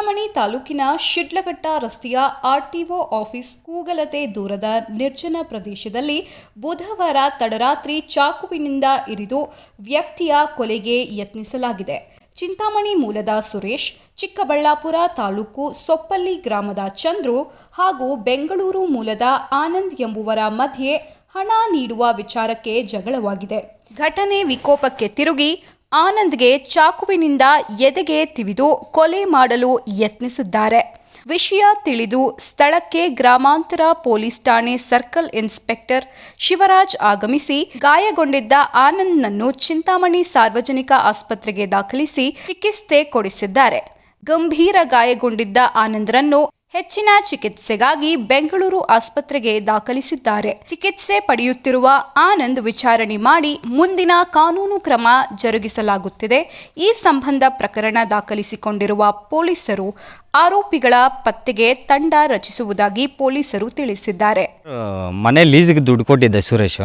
ಚಿಂತಾಮಣಿ ತಾಲೂಕಿನ ಶಿಡ್ಲಘಟ್ಟ ರಸ್ತೆಯ RTO office ಕೂಗಲತೆ ದೂರದ ನಿರ್ಜನ ಪ್ರದೇಶದಲ್ಲಿ ಬುಧವಾರ ತಡರಾತ್ರಿ ಚಾಕುವಿನಿಂದ ಇರಿದು ವ್ಯಕ್ತಿಯ ಕೊಲೆಗೆ ಯತ್ನಿಸಲಾಗಿದೆ. ಚಿಂತಾಮಣಿ ಮೂಲದ ಸುರೇಶ್, ಚಿಕ್ಕಬಳ್ಳಾಪುರ ತಾಲೂಕು ಸೊಪ್ಪಲ್ಲಿ ಗ್ರಾಮದ ಚಂದ್ರು ಹಾಗೂ ಬೆಂಗಳೂರು ಮೂಲದ ಆನಂದ್ ಎಂಬುವರ ಮಧ್ಯೆ ಹಣ ನೀಡುವ ವಿಚಾರಕ್ಕೆ ಜಗಳವಾಗಿದೆ. ಘಟನೆ ವಿಕೋಪಕ್ಕೆ ತಿರುಗಿ ಆನಂದ್ಗೆ ಚಾಕುವಿನಿಂದ ಎದೆಗೆ ತಿವಿದು ಕೊಲೆ ಮಾಡಲು ಯತ್ನಿಸಿದ್ದಾರೆ. ವಿಷಯ ತಿಳಿದು ಸ್ಥಳಕ್ಕೆ ಗ್ರಾಮಾಂತರ ಪೊಲೀಸ್ ಠಾಣೆ ಸರ್ಕಲ್ ಇನ್ಸ್ಪೆಕ್ಟರ್ ಶಿವರಾಜ್ ಆಗಮಿಸಿ, ಗಾಯಗೊಂಡಿದ್ದ ಆನಂದ್ನನ್ನು ಚಿಂತಾಮಣಿ ಸಾರ್ವಜನಿಕ ಆಸ್ಪತ್ರೆಗೆ ದಾಖಲಿಸಿ ಚಿಕಿತ್ಸೆ ಕೊಡಿಸಿದ್ದಾರೆ. ಗಂಭೀರ ಗಾಯಗೊಂಡಿದ್ದ ಆನಂದ್ರನ್ನು ಹೆಚ್ಚಿನ ಚಿಕಿತ್ಸೆಗಾಗಿ ಬೆಂಗಳೂರು ಆಸ್ಪತ್ರೆಗೆ ದಾಖಲಿಸಿದ್ದಾರೆ. ಚಿಕಿತ್ಸೆ ಪಡೆಯುತ್ತಿರುವ ಆನಂದ್ ವಿಚಾರಣೆ ಮಾಡಿ ಮುಂದಿನ ಕಾನೂನು ಕ್ರಮ ಜರುಗಿಸಲಾಗುತ್ತಿದೆ. ಈ ಸಂಬಂಧ ಪ್ರಕರಣ ದಾಖಲಿಸಿಕೊಂಡಿರುವ ಪೊಲೀಸರು ಆರೋಪಿಗಳ ಪತ್ತೆಗೆ ತಂಡ ರಚಿಸುವುದಾಗಿ ಪೊಲೀಸರು ತಿಳಿಸಿದ್ದಾರೆ. ಮನೆ ಲೀಸಿಗೆ ದುಡ್ಡು ಕೊಟ್ಟಿದ್ದೆ ಸುರೇಶ್.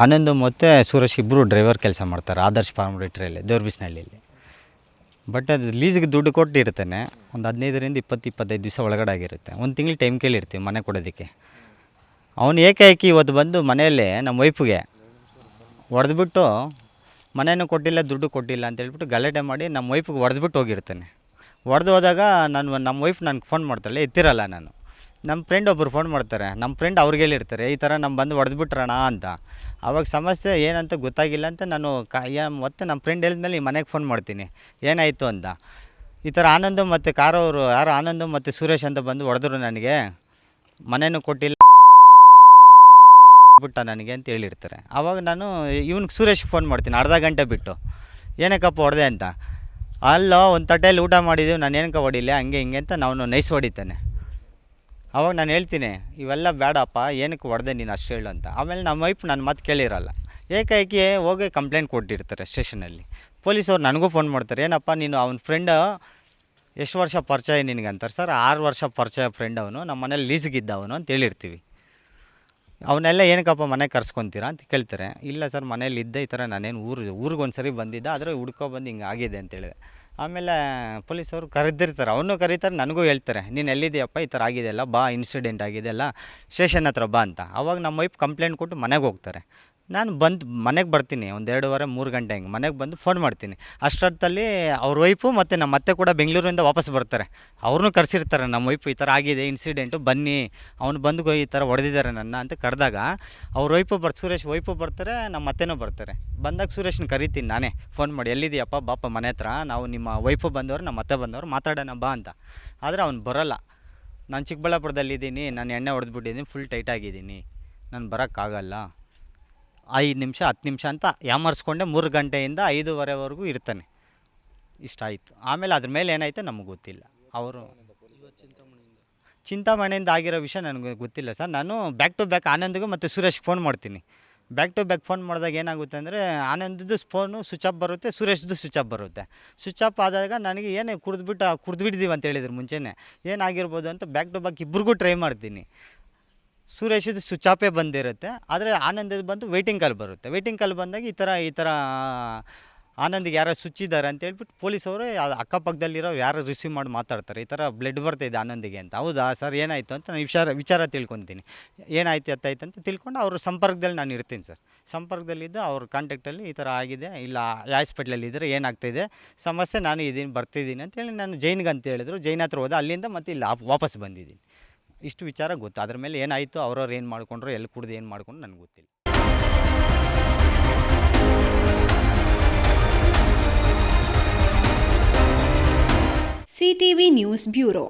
ಆನಂದ್ ಮತ್ತೆ ಸುರೇಶ್ ಇಬ್ಬರು ಡ್ರೈವರ್ ಕೆಲಸ ಮಾಡ್ತಾರೆ. ಆದರ್ಶ್ ಫಾರ್ಮರೇಟ್ರಲ್ಲಿ ದೇವ್ರ ಬಿಸ್ನಹಳ್ಳಿಯಲ್ಲಿ ಬಟ್ ಅದು ಲೀಸಿಗೆ ದುಡ್ಡು ಕೊಟ್ಟಿರ್ತಾನೆ. ಒಂದು ಹದಿನೈದರಿಂದ ಇಪ್ಪತ್ತು, ಇಪ್ಪತ್ತೈದು ದಿವಸ ಒಳಗಡೆ ಆಗಿರುತ್ತೆ. ಒಂದು ತಿಂಗಳು ಟೈಮ್ ಕೇಳಿರ್ತೀವಿ ಮನೆ ಕೊಡೋದಕ್ಕೆ. ಅವನು ಏಕಾಏಕಿ ಇವತ್ತು ಬಂದು ಮನೆಯಲ್ಲೇ ನಮ್ಮ ವೈಫಿಗೆ ಹೊಡೆದ್ಬಿಟ್ಟು ಮನೇನೂ ಕೊಟ್ಟಿಲ್ಲ, ದುಡ್ಡು ಕೊಟ್ಟಿಲ್ಲ ಅಂತ ಹೇಳ್ಬಿಟ್ಟು ಗಲಾಟೆ ಮಾಡಿ ನಮ್ಮ ವೈಫ್ಗೆ ಹೊಡೆದ್ಬಿಟ್ಟು ಹೋಗಿರ್ತಾನೆ. ಹೊಡೆದು ಹೋದಾಗ ನಾನು ನಮ್ಮ ವೈಫ್ ನನಗೆ ಫೋನ್ ಮಾಡ್ತಾಳೆ, ಎತ್ತಿರಲ್ಲ ನಾನು. ನಮ್ಮ ಫ್ರೆಂಡ್ ಒಬ್ಬರು ಫೋನ್ ಮಾಡ್ತಾರೆ. ನಮ್ಮ ಫ್ರೆಂಡ್ ಅವ್ರಿಗೆ ಹೇಳಿರ್ತಾರೆ ಈ ಥರ ನಮ್ಮ ಬಂದು ಹೊಡೆದ್ಬಿಟ್ರಣ ಅಂತ. ಅವಾಗ ಸಮಸ್ಯೆ ಏನಂತ ಗೊತ್ತಾಗಿಲ್ಲ ಅಂತ ನಾನು ಕ ಮತ್ತೆ ನಮ್ಮ ಫ್ರೆಂಡ್ ಹೇಳಿದ್ಮೇಲೆ ಈ ಮನೆಗೆ ಫೋನ್ ಮಾಡ್ತೀನಿ. ಏನಾಯಿತು ಅಂತ. ಈ ಥರ ಆನಂದು ಮತ್ತು ಕಾರವರು ಯಾರು ಆನಂದು ಮತ್ತು ಸುರೇಶ್ ಅಂತ ಬಂದು ಹೊಡೆದ್ರು ನನಗೆ. ಮನೇನೂ ಕೊಟ್ಟಿಲ್ಲ ಬಿಟ್ಟ ನನಗೆ ಅಂತ ಹೇಳಿರ್ತಾರೆ. ಆವಾಗ ನಾನು ಇವ್ನಿಗೆ ಸುರೇಶ್ ಫೋನ್ ಮಾಡ್ತೀನಿ, ಅರ್ಧ ಗಂಟೆ ಬಿಟ್ಟು. ಏನಕ್ಕಪ್ಪ ಹೊಡೆದೆ? ಅಂತ. ಅಲ್ಲೋ, ಒಂದು ತಟ್ಟೆಯಲ್ಲಿ ಊಟ ಮಾಡಿದ್ದೀವಿ ನಾನು ಏನಕ್ಕೆ ಹೊಡಿಲಿ, ಹಂಗೆ ಹಿಂಗೆ ಅಂತ ನಾನು ನೈಸ್ ಹೊಡಿತಾನೆ. ಅವಾಗ ನಾನು ಹೇಳ್ತೀನಿ, ಇವೆಲ್ಲ ಬೇಡಪ್ಪ ಏನಕ್ಕೆ ಹೊಡೆದೆ ನೀನು ಅಷ್ಟು ಹೇಳು ಅಂತ. ಆಮೇಲೆ ನಮ್ಮ ವೈಫ್ ನನ್ನ ಮಾತು ಕೇಳಿರಲ್ಲ. ಏಕಾಏಕಿ ಹೋಗಿ ಕಂಪ್ಲೇಂಟ್ ಕೊಟ್ಟಿರ್ತಾರೆ ಸ್ಟೇಷನಲ್ಲಿ. ಪೊಲೀಸವ್ರು ನನಗೂ ಫೋನ್ ಮಾಡ್ತಾರೆ, ಏನಪ್ಪ ನೀನು ಅವನ ಫ್ರೆಂಡ್ ಎಷ್ಟು ವರ್ಷ ಪರಿಚಯ ನಿನಗೆ ಅಂತಾರೆ, ಸರ್, ಆರು ವರ್ಷ ಪರಿಚಯ ಫ್ರೆಂಡ್ ಅವನು, ನಮ್ಮ ಮನೇಲಿ ಲೀಸ್ಗಿದ್ದ ಅವನು ಅಂತ ಹೇಳಿರ್ತೀವಿ. ಅವನ್ನೆಲ್ಲ ಏನಕ್ಕಪ್ಪ ಮನೆಗೆ ಕರ್ಸ್ಕೊತೀರಾ ಅಂತ ಕೇಳ್ತಾರೆ. ಇಲ್ಲ ಸರ್ ಮನೇಲಿ ಇದ್ದ ಈ ಥರ ನಾನೇನು ಊರು ಊರಿಗೆ ಒಂದು ಸರಿ ಬಂದಿದ್ದೆ, ಆದರೆ ಹುಡ್ಕೊ ಬಂದು ಹಿಂಗೆ ಆಗಿದೆ ಅಂತ ಹೇಳಿದೆ. ಆಮೇಲೆ ಪೊಲೀಸವರು ಕರೆದಿರ್ತಾರೆ. ಅವನು ಕರೀತಾರೆ, ನನಗೂ ಹೇಳ್ತಾರೆ. ನೀನು ಎಲ್ಲಿದೆಯಪ್ಪ ಈ ಥರ ಆಗಿದೆಯಲ್ಲ ಬಾ ಇನ್ಸಿಡೆಂಟ್ ಆಗಿದೆಯಲ್ಲ ಸ್ಟೇಷನ್ ಹತ್ರ ಬಾ ಅಂತ. ಅವಾಗ ನಮ್ಮ ವೈಫ್ ಕಂಪ್ಲೇಂಟ್ ಕೊಟ್ಟು ಮನೆಗೆ ಹೋಗ್ತಾರೆ. ನಾನು ಬಂದು ಮನೆಗೆ ಬರ್ತೀನಿ, ಒಂದು ಎರಡೂವರೆ, ಮೂರು ಗಂಟೆ ಹಂಗೆ ಮನೆಗೆ ಬಂದು ಫೋನ್ ಮಾಡ್ತೀನಿ. ಅಷ್ಟೊತ್ತಲ್ಲಿ ಅವ್ರ ವೈಫು ಮತ್ತು ನಮ್ಮ ಅತ್ತೆ ಕೂಡ ಬೆಂಗಳೂರಿಂದ ವಾಪಸ್ ಬರ್ತಾರೆ. ಅವ್ರನ್ನೂ ಕರೆಸಿರ್ತಾರೆ ನಮ್ಮ ವೈಫು ಈ ಥರ ಆಗಿದೆ ಇನ್ಸಿಡೆಂಟು ಬನ್ನಿ, ಅವ್ನು ಬಂದು ಈ ಥರ ಹೊಡೆದಿದ್ದಾರೆ ನನ್ನ, ಅಂತ ಕರೆದಾಗ ಅವ್ರ ವೈಫು ಬರ್, ಸುರೇಶ್ ವೈಫು ಬರ್ತಾರೆ ನಮ್ಮ ಅತ್ತೆನೂ ಬರ್ತಾರೆ. ಬಂದಾಗ ಸುರೇಶ್ನ ಕರಿತೀನಿ ನಾನೇ ಫೋನ್ ಮಾಡಿ ಎಲ್ಲಿದೆಯಪ್ಪ ಬಾಪ ಮನೆ ಹತ್ರ, ನಾವು ನಿಮ್ಮ ವೈಫು ಬಂದವರು ನಮ್ಮ ಅತ್ತೆ ಬಂದವರು, ಮಾತಾಡೋಣ ಬಾ ಅಂತ. ಆದರೆ ಅವ್ನು ಬರೋಲ್ಲ. ನಾನು ಚಿಕ್ಕಬಳ್ಳಾಪುರದಲ್ಲಿದ್ದೀನಿ, ನಾನು ಎಣ್ಣೆ ಹೊಡೆದ್ಬಿಟ್ಟಿದ್ದೀನಿ ಫುಲ್ ಟೈಟಾಗಿದ್ದೀನಿ ನಾನು ಬರೋಕ್ಕಾಗಲ್ಲ. ಐದು ನಿಮಿಷ, ಹತ್ತು ನಿಮಿಷ ಅಂತ ಯಾಮರ್ಸ್ಕೊಂಡೆ ಮೂರು ಗಂಟೆಯಿಂದ ಐದೂವರೆವರೆಗೂ ಇರ್ತಾನೆ. ಇಷ್ಟ ಆಯಿತು. ಆಮೇಲೆ ಅದ್ರ ಮೇಲೆ ಏನಾಯ್ತು ನಮಗೆ ಗೊತ್ತಿಲ್ಲ. ಅವರು ಚಿಂತಾಮಣಿಯಿಂದ ಆಗಿರೋ ವಿಷಯ ನನಗೆ ಗೊತ್ತಿಲ್ಲ ಸರ್. ನಾನು ಬ್ಯಾಕ್ ಟು ಬ್ಯಾಕ್ ಆನಂದ್ಗೂ ಮತ್ತು ಸುರೇಶ್ಗೆ ಫೋನ್ ಮಾಡ್ತೀನಿ. ಬ್ಯಾಕ್ ಟು ಬ್ಯಾಕ್ ಫೋನ್ ಮಾಡಿದಾಗ ಏನಾಗುತ್ತೆ ಅಂದರೆ ಆನಂದದ್ದು ಫೋನು ಸ್ವಿಚ್ ಆಫ್ ಬರುತ್ತೆ, ಸುರೇಶ್ದು ಸ್ವಿಚ್ ಆಫ್ ಬರುತ್ತೆ. ಸ್ವಿಚ್ ಆಫ್ ಆದಾಗ ನನಗೆ ಏನೇ ಕುಡಿದ್ಬಿಟ್ಟು ಕುಡಿದ್ಬಿಟ್ಟಿದ್ದೀವಿ ಅಂತ ಹೇಳಿದ್ರು ಮುಂಚೆನೇ. ಏನಾಗಿರ್ಬೋದು ಅಂತ ಬ್ಯಾಕ್ ಟು ಬ್ಯಾಕ್ ಇಬ್ರಿಗೂ ಟ್ರೈ ಮಾಡ್ತೀನಿ. ಸುರೇಶದು ಸ್ವಿಚ್ ಬಂದಿರುತ್ತೆ, ಆದರೆ ಆನಂದದ ಬಂದು ವೆಯ್ಟಿಂಗ್ ಕಾಲ್ ಬರುತ್ತೆ. ವೆಯ್ಟಿಂಗ್ ಕಾಲ್ ಬಂದಾಗ ಈ ಥರ ಈ ಥರ ಆನಂದಿಗೆ ಯಾರೋ ಸುಚ್ಚಿದ್ದಾರೆ ಅಂತ ಹೇಳ್ಬಿಟ್ಟು ಪೊಲೀಸವರು ಅಕ್ಕಪಕ್ಕದಲ್ಲಿರೋ ಯಾರು ರಿಸೀವ್ ಮಾಡಿ ಮಾತಾಡ್ತಾರೆ. ಈ ಥರ ಬ್ಲಡ್ ಬರ್ತಾಯಿದೆ ಆನಂದಿಗೆ ಅಂತ. ಹೌದಾ ಸರ್, ಏನಾಯಿತು ಅಂತ ನಾನು ವಿಚಾರ ವಿಚಾರ ತಿಳ್ಕೊತೀನಿ. ಏನಾಯ್ತು, ಎತ್ತಾಯ್ತು ಅಂತ ತಿಳ್ಕೊಂಡು ಅವ್ರ ಸಂಪರ್ಕದಲ್ಲಿ ನಾನು ಇರ್ತೀನಿ ಸರ್. ಸಂಪರ್ಕದಲ್ಲಿದ್ದು ಅವ್ರ ಕಾಂಟ್ಯಾಕ್ಟಲ್ಲಿ ಈ ಥರ ಆಗಿದೆ. ಇಲ್ಲ ಹಾಸ್ಪಿಟ್ಲಲ್ಲಿ ಇದ್ದರೆ ಏನಾಗ್ತಾಯಿದೆ ಸಮಸ್ಯೆ, ನಾನು ಇದೀನಿ ಬರ್ತಿದ್ದೀನಿ ಅಂತೇಳಿ ನಾನು ಜೈನ್ಗೆ ಅಂತ ಹೇಳಿದ್ರು. ಜೈನ್ ಹತ್ರ ಹೋದ, ಅಲ್ಲಿಂದ ಮತ್ತೆ ಇಲ್ಲಿ ವಾಪಸ್ ಬಂದಿದ್ದೀನಿ. ಇಷ್ಟು ವಿಚಾರ ಗೊತ್ತು. ಅದ್ರ ಮೇಲೆ ಏನಾಯಿತು, ಅವ್ರವ್ರು ಏನು ಮಾಡಿಕೊಂಡ್ರು, ಎಲ್ಲಿ ಕುಡ್ದು ಏನು ಮಾಡ್ಕೊಂಡು ನನಗೆ ಗೊತ್ತಿಲ್ಲ. CTV news bureau.